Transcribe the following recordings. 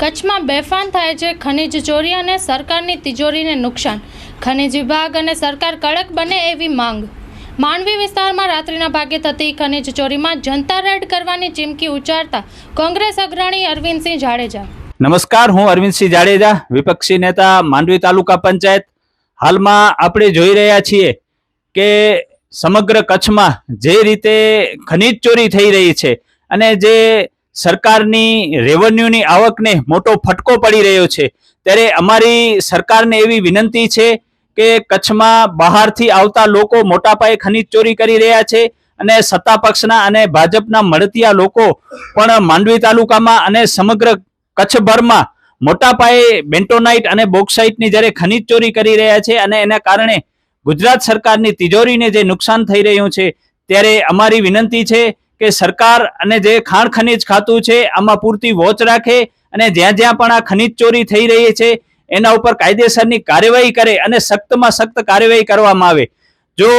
કચ્છમાં બેફાન થાય છે ખનીજ ચોરી અને સરકારની તિજોરીને નુકસાન. ખનીજ વિભાગ અને સરકાર કડક બને એવી માંગ. માંડવી વિસ્તારમાં રાત્રિના ભાગે થતી ખનીજ ચોરીમાં જનતા રેડ કરવાની ચીમકી ઉચ્ચારતા કોંગ્રેસ અગ્રણી અરવિંદસિંહ જાડેજા. નમસ્કાર, હું અરવિંદસિંહ જાડેજા, વિપક્ષી નેતા, માંડવી તાલુકા પંચાયત. હાલમાં આપણે જોઈ રહ્યા છીએ કે સમગ્ર કચ્છમાં જે રીતે ખનીજ ચોરી થઈ રહી છે અને જે સરકારની રેવન્યુની આવકને મોટો ફટકો પડી રહ્યો છે. ત્યારે અમારી સરકારને એવી વિનંતી છે કે કચ્છમાં બહારથી આવતા લોકો મોટા પાયે ખનીજ ચોરી કરી રહ્યા છે અને સત્તા પક્ષના અને ભાજપના મળતિયા લોકો પણ માંડવી તાલુકામાં અને સમગ્ર કચ્છભરમાં મોટા પાયે બેન્ટોનાઇટ અને બોક્સાઇટની જ્યારે ખનીજ ચોરી કરી રહ્યા છે અને એના કારણે ગુજરાત સરકારની તિજોરીને જે નુકસાન થઈ રહ્યું છે, ત્યારે અમારી વિનંતી છે કે સરકાર અને જે ખાણ ખનીજ ખાતું છે, આમાં પૂરતી વોચ રાખે અને જ્યાં જ્યાં પણ આ ખનીજ ચોરી થઈ રહી છે, એના ઉપર કાયદેસરની કાર્યવાહી કરે અને સખ્તમાં સખ્ત કાર્યવાહી કરવામાં આવે. જો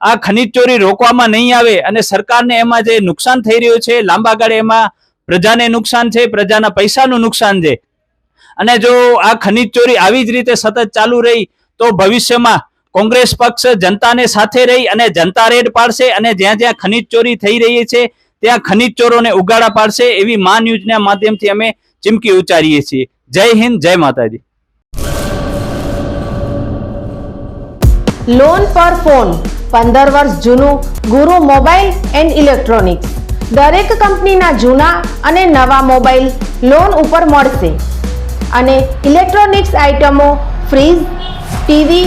આ ખનીજ ચોરી રોકવામાં નહીં આવે અને સરકારને એમાં જે નુકસાન થઈ રહ્યું છે, લાંબા ગાળે એમાં પ્રજાને નુકસાન છે, પ્રજાના પૈસાનું નુકસાન છે. અને જો આ ખનીજ ચોરી આવી જ રીતે સતત ચાલુ રહી, તો ભવિષ્યમાં કોંગ્રેસ પક્ષ જનતાને સાથે રહી અને જનતા રેડ પાડશે અને જ્યાં જ્યાં ખનીજ ચોરી થઈ રહી છે, ત્યાં ખનીજ ચોરોને ઉગાડા પાડશે એવી મા ન્યૂઝના માધ્યમથી અમે ચીમકી ઉચ્ચારીએ છીએ. જય હિન્દ, જય માતાજી. લોન પર ફોન પંદર વર્ષ જૂનું, ગુરુ મોબાઈલ એન્ડ ઇલેક્ટ્રોનિક્સ. દરેક કંપનીના જૂના અને નવા મોબાઈલ લોન ઉપર મળશે. અને ઇલેક્ટ્રોનિક્સ આઇટમો fridge, TV